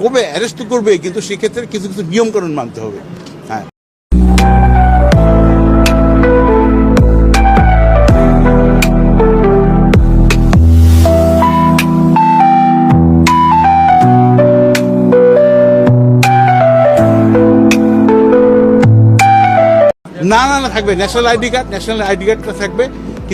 কবে অ্যারেস্ট করবে, কিন্তু সেক্ষেত্রে কিছু কিছু নিয়মকানুন মানতে হবে। হ্যাঁ। না না না থাকবে। National ID card national ID কার্ডটা থাকবে।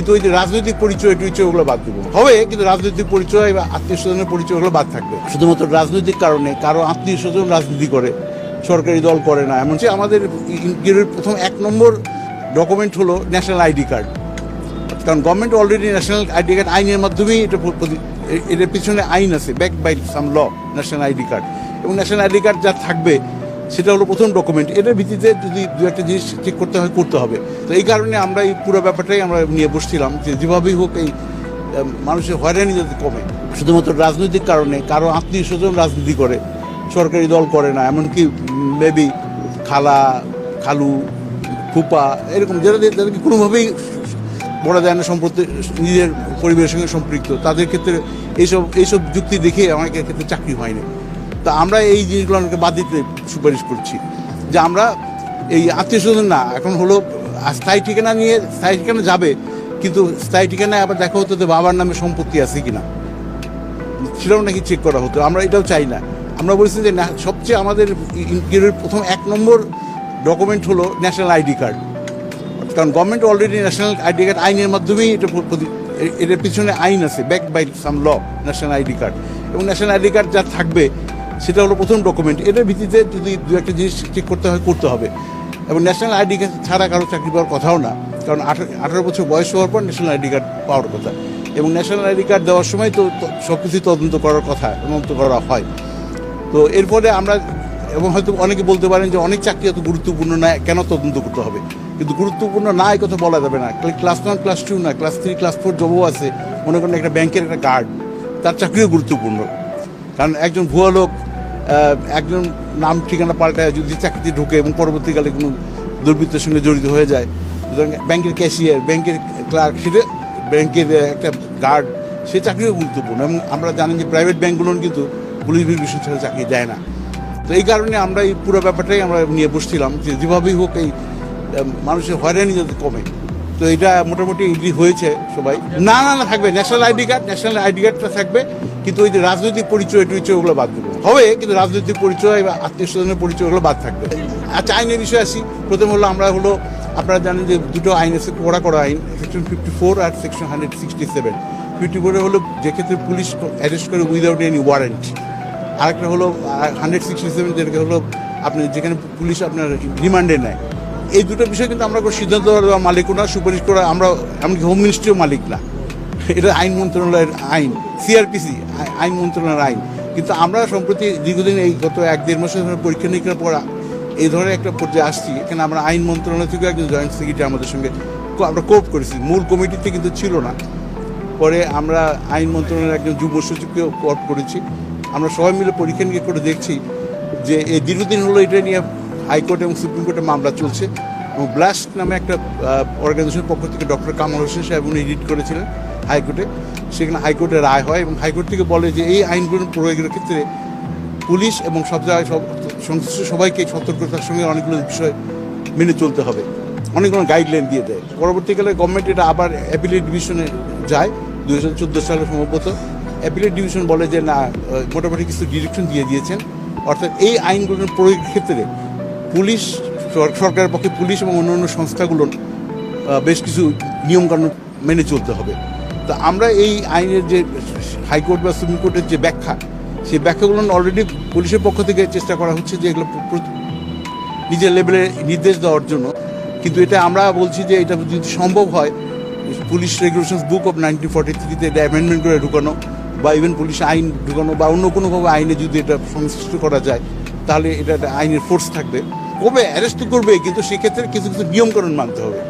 কিন্তু ওই যে রাজনৈতিক পরিচয় টরিচয় ওগুলো বাদ দেবো। হবে, কিন্তু রাজনৈতিক পরিচয় বা আত্মীয় স্বজনের পরিচয় ওগুলো বাদ থাকবে। শুধুমাত্র রাজনৈতিক কারণে কারও আত্মীয় স্বজন রাজনীতি করে, সরকারি দল করে না। এমন যে আমাদের প্রথম এক নম্বর ডকুমেন্ট হলো ন্যাশনাল আইডি কার্ড কারণ government already national ID card আইনের মাধ্যমেই এটা এটার পিছনে আইন আছে back by some law national ID card এবং ন্যাশনাল আইডি কার্ড যা থাকবে সেটা হলো প্রথম ডকুমেন্ট এটার ভিত্তিতে যদি দু একটা জিনিস ঠিক করতে হয়, করতে হবে। তো এই কারণে আমরা এই পুরো ব্যাপারটাই আমরা নিয়ে বসছিলাম যে যেভাবেই হোক এই মানুষের হয়রানি যাতে কমে। শুধুমাত্র রাজনৈতিক কারণে, কারও আত্মীয় স্বজন রাজনীতি করে, সরকারি দল করে না, এমনকি মেবি খালা, খালু, ফুপা, এরকম যারা যাদেরকে কোনোভাবেই বলা যায় না সম্প্রতি নিজের পরিবারের সঙ্গে সম্পৃক্ত, তাদের ক্ষেত্রে এইসব এইসব যুক্তি দেখে আমাকে ক্ষেত্রে চাকরি হয়নি। তা আমরা এই জিনিসগুলো আমাকে বাদ দিতে সুপারিশ করছি। যে আমরা এই আত্মীয় স্বজন না, এখন হলো স্থায়ী ঠিকানা নিয়ে স্থায়ী ঠিকানা যাবে, কিন্তু স্থায়ী ঠিকানায় আবার দেখা হতো যে বাবার নামে সম্পত্তি আছে কিনা। সেটাও নাকি চেক করা হতো, আমরা এটাও চাই না। আমরা বলছি যে সবচেয়ে আমাদের ইন্ডিয়ার প্রথম এক নম্বর ডকুমেন্ট হলো ন্যাশনাল আইডি কার্ড কারণ government already national ID card আইনের মাধ্যমেই এটা এটার পিছনে আইন আছে back by some law national ID card এবং ন্যাশনাল আইডি কার্ড যা থাকবে সেটা হলো প্রথম ডকুমেন্ট এটার ভিত্তিতে যদি দু একটা জিনিস ঠিক করতে হয়, করতে হবে। এবং ন্যাশনাল আইডি কার্ড ছাড়া কারও চাকরি পাওয়ার কথাও না। কারণ আঠারো বছর বয়স হওয়ার পর ন্যাশনাল আইডি কার্ড পাওয়ার কথা। এবং ন্যাশনাল আইডি কার্ড দেওয়ার সময় তো সব কিছু তদন্ত করার কথা, তদন্ত করা হয়। তো এরপরে আমরা, এবং হয়তো অনেকে বলতে পারেন যে অনেক চাকরি এত গুরুত্বপূর্ণ না, কেন তদন্ত করতে হবে? কিন্তু গুরুত্বপূর্ণ না, এই কথা বলা যাবে না। ক্লাস ওয়ান ক্লাস টু না ক্লাস থ্রি ক্লাস ফোর জবও আছে। মনে করেন একটা ব্যাংকের একটা গার্ড তার চাকরিও গুরুত্বপূর্ণ। কারণ একজন ভুয়া লোক একজন নাম ঠিকানা পাল্টায় যদি চাকরিতে ঢুকে এবং পরবর্তীকালে কোনো দুর্বৃত্তের সঙ্গে জড়িত হয়ে যায়, সুতরাং ব্যাংকের ক্যাশিয়ার, ব্যাংকের ক্লার্ক সেটা ব্যাংকের একটা গার্ড, সে চাকরিও গুরুত্বপূর্ণ এবং আমরা জানি যে প্রাইভেট ব্যাংকগুলো কিন্তু পুলিশ বিভাগ ছাড়া চাকরি দেয় না। তো এই কারণে আমরা এই পুরো ব্যাপারটাই আমরা নিয়ে বসছিলাম যে যেভাবেই হোক এই মানুষের হয়রানি যাতে কমে। তো এটা মোটামুটি এগ্রি হয়েছে সবাই। না না না, থাকবে। National ID card national ID কার্ডটা থাকবে, কিন্তু ওই যে রাজনৈতিক পরিচয় টরিচয় ওগুলো বাদ দেবে। হবে, কিন্তু রাজনৈতিক পরিচয় বা আত্মীয় স্বজনের পরিচয় ওগুলো বাদ থাকবে। আচ্ছা আইনের বিষয়ে আসি। প্রথম হলো আমরা হলো, আপনারা জানেন যে দুটো আইন আছে, কড়া করা আইন সেকশন ফিফটি ফোর আর section hundred sixty seven fifty ফোরে হলো, যে ক্ষেত্রে পুলিশ অ্যারেস্ট করে উইদাউট এনি ওয়ারেন্ট আরেকটা হলো হান্ড্রেড সিক্সটি সেভেন যেটা হলো, আপনি যেখানে পুলিশ আপনার রিমান্ডে নেয়। এই দুটো বিষয় কিন্তু আমরা কোনো সিদ্ধান্ত দেওয়া মালিকও না, সুপারিশ করা আমরা, এমনকি হোম মিনিস্ট্রিও মালিক না। এটা আইন মন্ত্রণালয়ের আইন সিআরপিসি আইন মন্ত্রণালয়ের আইন। কিন্তু আমরা সম্প্রতি দীর্ঘদিন এই গত এক দেড় মাসের পরীক্ষা নিরীক্ষার পর এই ধরনের একটা পর্যায়ে আসছি। এখানে আমরা আইন মন্ত্রণালয় থেকে একজন জয়েন্ট সেক্রেটারি আমাদের সঙ্গে আমরা কোপ করেছি। মূল কমিটিতে কিন্তু ছিল না। পরে আমরা আইন মন্ত্রণালয়ের একজন যুব সচিবকেও কোপ করেছি। আমরা সবাই মিলে পরীক্ষা নিরীক্ষা করে দেখছি যে এই দীর্ঘদিন হলো এটা নিয়ে হাইকোর্ট এবং সুপ্রিম কোর্টে মামলা চলছে। এবং ব্লাস্ট নামে একটা অর্গানাইজেশনের পক্ষ থেকে ডক্টর কামাল হোসেন সাহেব উনি এডিট করেছিলেন হাইকোর্টে। সেখানে হাইকোর্টে রায় হয় এবং হাইকোর্ট থেকে বলে যে এই আইনগুলো প্রয়োগের ক্ষেত্রে পুলিশ এবং সব জায়গায় সব সংশ্লিষ্ট সবাইকে সতর্কতার সঙ্গে অনেকগুলো বিষয় মেনে চলতে হবে। অনেকগুলো গাইডলাইন দিয়ে দেয়। পরবর্তীকালে গভর্নমেন্ট এটা আবার অ্যাপিলেট ডিভিশনে যায় দু হাজার চোদ্দ সালে সম্ভবত। অ্যাপিলেট ডিভিশন বলে যে না মোটামুটি কিছু ডিরেকশন দিয়ে দিয়েছেন। অর্থাৎ এই আইনগুলোর প্রয়োগের ক্ষেত্রে পুলিশ সরকারের পক্ষে পুলিশ এবং অন্যান্য সংস্থাগুলোর আহ, বেশ কিছু নিয়মকানুন মেনে চলতে হবে। তো আমরা এই আইনের যে হাইকোর্ট বা সুপ্রিম কোর্টের যে ব্যাখ্যা সেই ব্যাখ্যাগুলো অলরেডি পুলিশের পক্ষ থেকে চেষ্টা করা হচ্ছে যে এগুলো নিজের লেভেলে নির্দেশ দেওয়ার জন্য। কিন্তু এটা আমরা বলছি যে এটা যদি সম্ভব হয় police regulation book of nineteen forty থ্রিতে এটা অ্যামেন্ডমেন্ট করে ঢুকানো বা ইভেন পুলিশ আইন ঢুকানো বা অন্য কোনোভাবে আইনে যদি এটা সংশ্লিষ্ট করা যায় তাহলে এটা একটা আইনের ফোর্স থাকবে। কবে অ্যারেস্ট করবে কিন্তু সেক্ষেত্রে কিছু কিছু নিয়মকরণ মানতে হবে।